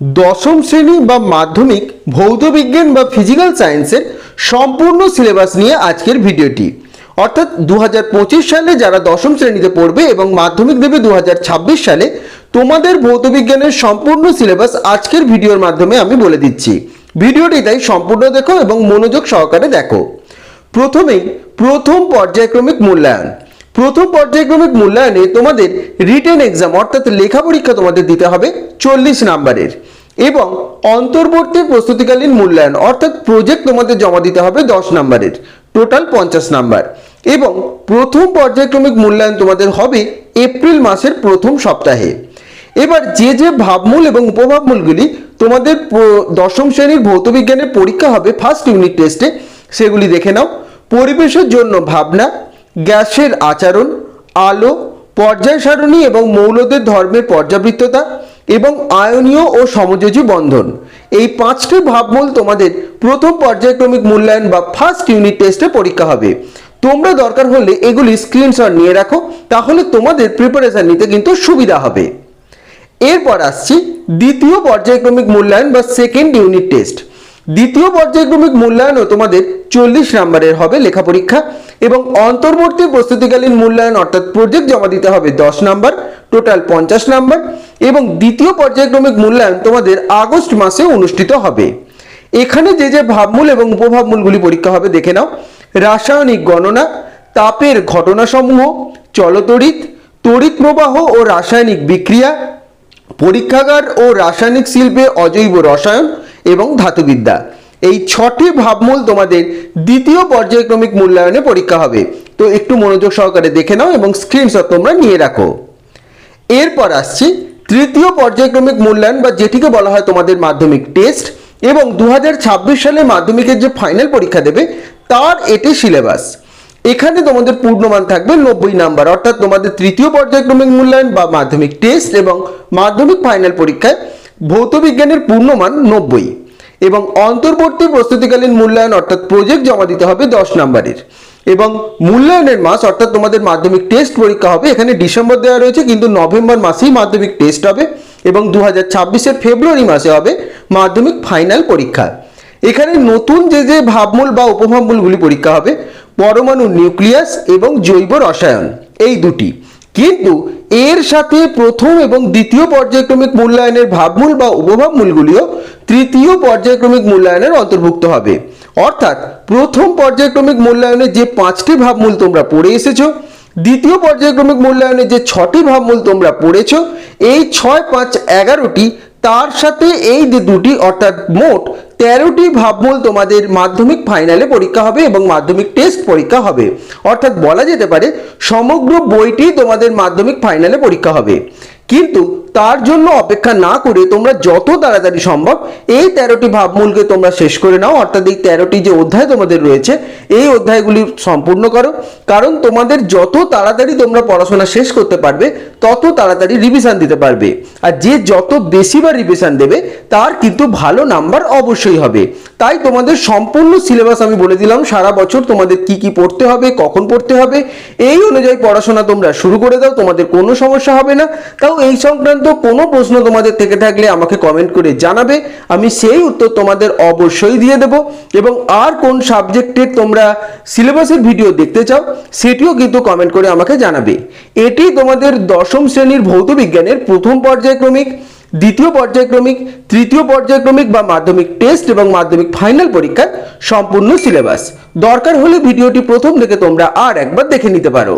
দশম শ্রেণি বা মাধ্যমিক ভৌত বিজ্ঞান বা ফিজিক্যাল সায়েন্সের সম্পূর্ণ সিলেবাস নিয়ে আজকের ভিডিওটি। অর্থাৎ দু হাজার পঁচিশ সালে যারা দশম শ্রেণীতে পড়বে এবং মাধ্যমিক দেবে দু হাজার ছাব্বিশ সালে, তোমাদের ভৌত বিজ্ঞানের সম্পূর্ণ সিলেবাস আজকের ভিডিওর মাধ্যমে আমি বলে দিচ্ছি। ভিডিওটি তাই সম্পূর্ণ দেখো এবং মনোযোগ সহকারে দেখো। প্রথমেই প্রথম পর্যায়ক্রমিক মূল্যায়ন। প্রথম পর্যায়ক্রমিক মূল্যায়নে তোমাদের রিটেন এক্সাম অর্থাৎ লেখা পরীক্ষা তোমাদের দিতে হবে চল্লিশ নাম্বারের। এবং অন্তর্বর্তী প্রস্তুতিকালীন মূল্যায়ন, অর্থাৎ প্রজেক্ট তোমাদের জমা দিতে হবে দশ নাম্বারের টোটাল পঞ্চাশ নাম্বার। এবং প্রথম পর্যায়ক্রমিক মূল্যায়ন তোমাদের হবে এপ্রিল মাসের প্রথম সপ্তাহে। এবার যে যে ভাবমূল এবং উপভাবমূলগুলি তোমাদের দশম শ্রেণির ভৌতবিজ্ঞানের পরীক্ষা হবে ফার্স্ট ইউনিট টেস্টে সেগুলি দেখে নাও। পরিবেশের জন্য ভাবনা গ্যাসের আচরণ, আলো, পর্যায় সারণী এবং মৌলদের ধর্মের পর্যাবৃত্ততা এবং আয়নীয় ও সমযোজী বন্ধন। এই পাঁচটি ভাবমূল তোমাদের প্রথম পর্যায়ক্রমিক মূল্যায়ন বা ফার্স্ট ইউনিট টেস্টে পরীক্ষা হবে। তোমরা দরকার হলে এগুলি স্ক্রিনশট নিয়ে রাখো, তাহলে তোমাদের প্রিপারেশন নিতে কিন্তু সুবিধা হবে। এরপর আসছি দ্বিতীয় পর্যায়ক্রমিক মূল্যায়ন বা সেকেন্ড ইউনিট টেস্ট দ্বিতীয় পর্যায়ক্রমিক মূল্যায়নও তোমাদের চল্লিশ নাম্বারের হবে লেখা পরীক্ষা। এবং অন্তর্বর্তী প্রস্তুতিকালীন মূল্যায়ন অর্থাৎ প্রজেক্ট জমা দিতে হবে দশ নাম্বার, টোটাল পঞ্চাশ নাম্বার এবং দ্বিতীয় পর্যায়ক্রমিক মূল্যায়ন তোমাদের আগস্ট মাসে অনুষ্ঠিত হবে। এখানে যে যে ভাবমূল এবং উপভাবমূলগুলি পরীক্ষা হবে দেখে নাও। রাসায়নিক গণনা, তাপের ঘটনাসমূহ চলতড়িৎ তড়িৎ প্রবাহ ও রাসায়নিক বিক্রিয়া, পরীক্ষাগার ও রাসায়নিক শিল্পে অজৈব রসায়ন এবং ধাতুবিদ্যা। এই ছটি ভাবমূল তোমাদের দ্বিতীয় পর্যায়ক্রমিক মূল্যায়নে পরীক্ষা হবে। তো একটু মনোযোগ সহকারে দেখে নাও এবং স্ক্রিনশট তোমরা নিয়ে রাখো। এরপর আসছি তৃতীয় পর্যায়ক্রমিক মূল্যায়ন বা যেটিকে বলা হয় তোমাদের মাধ্যমিক টেস্ট এবং দু হাজার ছাব্বিশ সালে মাধ্যমিকের যে ফাইনাল পরীক্ষা দেবে, তার এটি সিলেবাস এখানে তোমাদের পূর্ণমান থাকবে নব্বই নাম্বার, অর্থাৎ তোমাদের তৃতীয় পর্যায়ক্রমিক মূল্যায়ন বা মাধ্যমিক টেস্ট এবং মাধ্যমিক ফাইনাল পরীক্ষায় ভৌত বিজ্ঞানের পূর্ণমান নব্বই। এবং অন্তর্বর্তী প্রস্তুতিকালীন মূল্যায়ন অর্থাৎ প্রজেক্ট জমা দিতে হবে দশ নাম্বারের। এবং মূল্যায়নের মাস অর্থাৎ তোমাদের মাধ্যমিক টেস্ট পরীক্ষা হবে, এখানে ডিসেম্বর দেওয়া রয়েছে, কিন্তু নভেম্বর মাসেই মাধ্যমিক টেস্ট হবে এবং দু হাজার ফেব্রুয়ারি মাসে হবে মাধ্যমিক ফাইনাল পরীক্ষা। এখানে নতুন যে যে ভাবমূল বা উপভাবমূলগুলি পরীক্ষা হবে, পরমাণু নিউক্লিয়াস এবং জৈব রসায়ন, এই দুটি। কিন্তু এর সাথে প্রথম এবং দ্বিতীয় পর্যায়ক্রমিক মূল্যায়নের ভাবমূল বা উপভাবমূলগুলিও তৃতীয় পর্যায়ক্রমিক মূল্যায়নের অন্তর্ভুক্ত হবে। অর্থাৎ প্রথম পর্যায়ক্রমিক মূল্যায়নে যে পাঁচটি ভাবমূল তোমরা পড়ে এসেছ, দ্বিতীয় পর্যায়ক্রমিক মূল্যায়নে যে ছটি ভাবমূল তোমরা পড়েছ, এই ছয়, পাঁচ, এগারোটি, তার সাথে এই যে দুটি, অর্থাৎ মোট তেরোটি ভাবমূল তোমাদের মাধ্যমিক ফাইনালে পরীক্ষা হবে এবং মাধ্যমিক টেস্ট পরীক্ষা হবে। অর্থাৎ বলা যেতে পারে, সমগ্র বইটি তোমাদের মাধ্যমিক ফাইনালে পরীক্ষা হবে। কিন্তু তার জন্য অপেক্ষা না করে তোমরা যত তাড়াতাড়ি সম্ভব এই তেরোটি ভাবমূলকে তোমরা শেষ করে নাও। অর্থাৎ এই তেরোটি যে অধ্যায় তোমাদের রয়েছে, এই অধ্যায়গুলি সম্পূর্ণ করো। কারণ তোমাদের যত তাড়াতাড়ি তোমরা পড়াশোনা শেষ করতে পারবে, তত তাড়াতাড়ি রিভিশন দিতে পারবে। আর যে যত বেশিবার রিভিশন দেবে, তার কিন্তু ভালো নাম্বার অবশ্যই হবে। তাই তোমাদের সম্পূর্ণ সিলেবাস আমি বলে দিলাম, সারা বছর তোমাদের কি কি পড়তে হবে, কখন পড়তে হবে, এই অনুযায়ী পড়াশোনা তোমরা শুরু করে দাও, তোমাদের কোনো সমস্যা হবে না। তাও এই সংক্রান্ত কোনো প্রশ্ন তোমাদের থেকে থাকলে আমাকে কমেন্ট করে জানাবে। আমি সেই উত্তর তোমাদের অবশ্যই দিয়ে দেব এবং আর কোন সাবজেক্টের তোমরা সিলেবাসের ভিডিও দেখতে চাও, সেটিও কিন্তু কমেন্ট করে আমাকে জানাবে। এটি তোমাদের দশম শ্রেণির ভৌত বিজ্ঞানের প্রথম পর্যায়ক্রমিক, দ্বিতীয় পর্যায়ক্রমিক, তৃতীয় পর্যায়ক্রমিক বা মাধ্যমিক টেস্ট এবং মাধ্যমিক ফাইনাল পরীক্ষার সম্পূর্ণ সিলেবাস দরকার হলে ভিডিওটি প্রথম থেকে তোমরা আর একবার দেখে নিতে পারো।